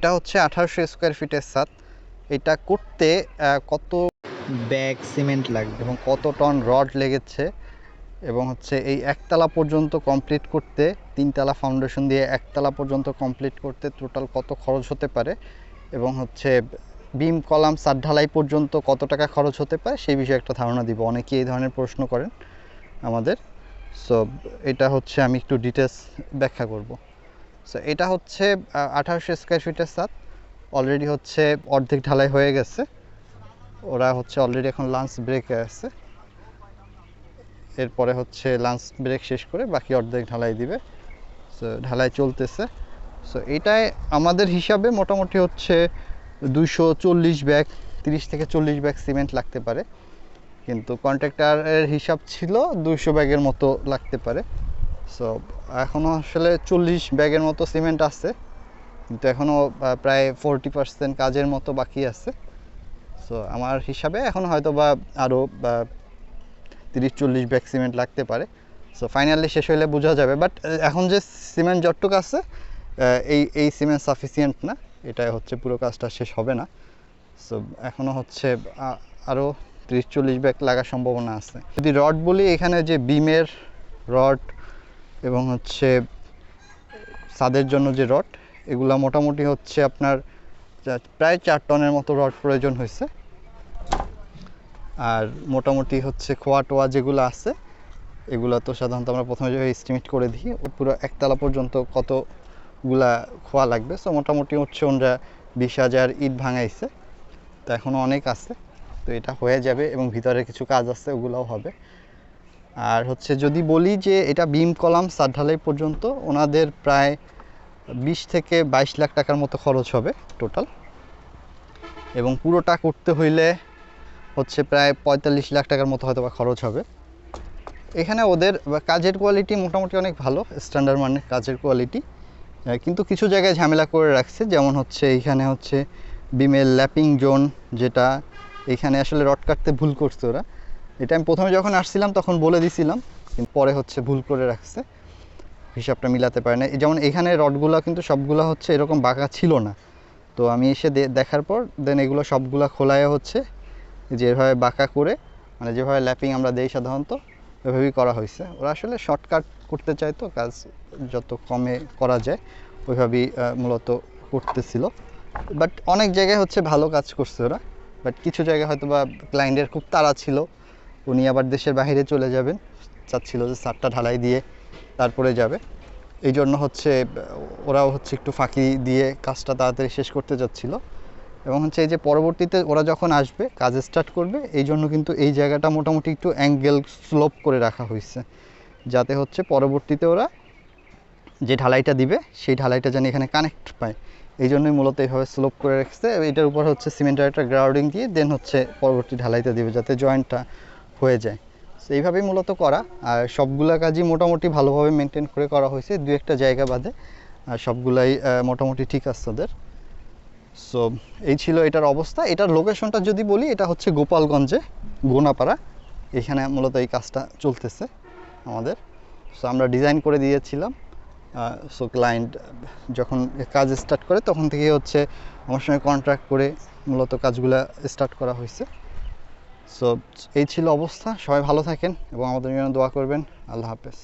এটা হচ্ছে আঠারোশো স্কোয়ার ফিটের ছাদ। এটা করতে কত ব্যাগ সিমেন্ট লাগবে এবং কত টন রড লেগেছে এবং হচ্ছে এই একতলা পর্যন্ত কমপ্লিট করতে, তিনতলা ফাউন্ডেশন দিয়ে একতলা পর্যন্ত কমপ্লিট করতে টোটাল কত খরচ হতে পারে এবং হচ্ছে বিম, কলাম সাত ঢালাই পর্যন্ত কত টাকা খরচ হতে পারে সেই বিষয়ে একটা ধারণা দিব। অনেকে এই ধরনের প্রশ্ন করেন আমাদের। সো এটা হচ্ছে আমি একটু ডিটেলস ব্যাখ্যা করব। সো এটা হচ্ছে আঠারোশো স্কোয়ার ফিটের সাত অলরেডি হচ্ছে অর্ধেক ঢালাই হয়ে গেছে। ওরা হচ্ছে অলরেডি এখন লাঞ্চ ব্রেকে আছে। এরপরে হচ্ছে লাঞ্চ ব্রেক শেষ করে বাকি অর্ধেক ঢালাই দিবে। সো ঢালাই চলতেছে। সো এটাই আমাদের হিসাবে মোটামুটি হচ্ছে দুইশো চল্লিশ ব্যাগ, তিরিশ থেকে চল্লিশ ব্যাগ সিমেন্ট লাগতে পারে। কিন্তু কন্ট্রাক্টরের হিসাব ছিল দুইশো ব্যাগের মতো লাগতে পারে। সো এখনও আসলে চল্লিশ ব্যাগের মতো সিমেন্ট আছে, কিন্তু এখনও প্রায় ফোরটি পার্সেন্ট কাজের মতো বাকি আছে। সো আমার হিসাবে এখন হয়তো বা আরও তিরিশ চল্লিশ ব্যাগ সিমেন্ট লাগতে পারে। সো ফাইনালি শেষ হলে বোঝা যাবে বাট এখন যে সিমেন্ট যতটুকু আছে এই এই সিমেন্ট সাফিসিয়েন্ট না, এটাই হচ্ছে পুরো কাজটা শেষ হবে না। সো এখনও হচ্ছে আরও তিরিশ চল্লিশ ব্যাগ লাগার সম্ভাবনা আছে। যদি রড বলি, এখানে যে বিমের রড এবং হচ্ছে ছাদের জন্য যে রড, এগুলা মোটামুটি হচ্ছে আপনার প্রায় চার টনের মতো রড প্রয়োজন হয়েছে। আর মোটামুটি হচ্ছে খোয়া টোয়া যেগুলো আছে, এগুলো তো সাধারণত আমরা প্রথমে যেভাবে এস্টিমেট করে দিই পুরো একতলা পর্যন্ত কতগুলা খোয়া লাগবে। সো মোটামুটি হচ্ছে ওনারা বিশ হাজার ইট ভাঙাইছে। তো এখনও অনেক আছে। তো এটা হয়ে যাবে এবং ভিতরে কিছু কাজ আছে, ওগুলোও হবে। আর হচ্ছে যদি বলি যে এটা বিম কলাম সাত ঢালাই পর্যন্ত, ওনাদের প্রায় বিশ থেকে বাইশ লাখ টাকার মতো খরচ হবে টোটাল। এবং পুরোটা করতে হইলে হচ্ছে প্রায় পঁয়তাল্লিশ লাখ টাকার মতো হয়তো বা খরচ হবে। এখানে ওদের কাজের কোয়ালিটি মোটামুটি অনেক ভালো স্ট্যান্ডার্ড মানের কাজের কোয়ালিটি কিন্তু কিছু জায়গায় ঝামেলা করে রাখছে, যেমন হচ্ছে এইখানে হচ্ছে বিমের ল্যাপিং জোন, যেটা এখানে আসলে রড কাটতে ভুল করছে ওরা। এটা আমি প্রথমে যখন আসছিলাম, তখন বলে দিছিলাম, কিন্তু পরে হচ্ছে ভুল করে রাখছে। হিসাবটা মিলাতে পারে না যেমন এখানে রডগুলো কিন্তু সবগুলো হচ্ছে এরকম বাঁকা ছিল না। তো আমি এসে দেখার পর দেন এগুলো সবগুলো খোলায় হচ্ছে যেভাবে বাঁকা করে মানে যেভাবে ল্যাপিং আমরা দেই সাধারণত, ওইভাবেই করা হয়েছে। ওরা আসলে শর্টকাট করতে চায় তো, কাজ যত কমে করা যায়, ওইভাবেই মূলত করতেছিল। বাট অনেক জায়গায় হচ্ছে ভালো কাজ করছে ওরা। বাট কিছু জায়গায় হয়তো বা ক্লায়েন্টের খুব তাড়া ছিল। উনি আবার দেশের বাইরে চলে যাবেন। চাচ্ছিল যে সারটা ঢালাই দিয়ে তারপরে যাবে। এই জন্য হচ্ছে, ওরাও হচ্ছে একটু ফাঁকি দিয়ে কাজটা তাড়াতাড়ি শেষ করতে যাচ্ছিল এবং হচ্ছে এই যে পরবর্তীতে ওরা যখন আসবে, কাজ স্টার্ট করবে, এই জন্য কিন্তু এই জায়গাটা মোটামুটি একটু অ্যাঙ্গেল স্লোপ করে রাখা হয়েছে। যাতে হচ্ছে পরবর্তীতে ওরা যে ঢালাইটা দিবে, সেই ঢালাইটা যেন এখানে কানেক্ট পায়। এই জন্যই মূলত এইভাবে স্লোপ করে রেখেছে। এটার উপর হচ্ছে সিমেন্টের একটা গ্রাউডিং দিয়ে দেন হচ্ছে পরবর্তী ঢালাইটা দিবে, যাতে জয়েন্টটা হয়ে যায়। So এইভাবেই মূলত করা। আর সবগুলা কাজই মোটামুটি ভালোভাবে মেনটেন করে করা হয়েছে। দু একটা জায়গা বাদে, আর সবগুলাই মোটামুটি ঠিক আছে ওদের। সো এই ছিল এটার অবস্থা। এটার লোকেশনটা যদি বলি, এটা হচ্ছে গোপালগঞ্জে, গোনাপাড়া। এখানে মূলত এই কাজটা চলতেছে আমাদের। সো আমরা ডিজাইন করে দিয়েছিলাম। সো ক্লায়েন্ট যখন কাজ স্টার্ট করে, তখন থেকে হচ্ছে আমার সঙ্গে কন্ট্রাক্ট করে মূলত কাজগুলো স্টার্ট করা হয়েছে। সো এই ছিল অবস্থা। সবাই ভালো থাকেন এবং আমাদের জন্য দোয়া করবেন। আল্লাহ হাফেজ।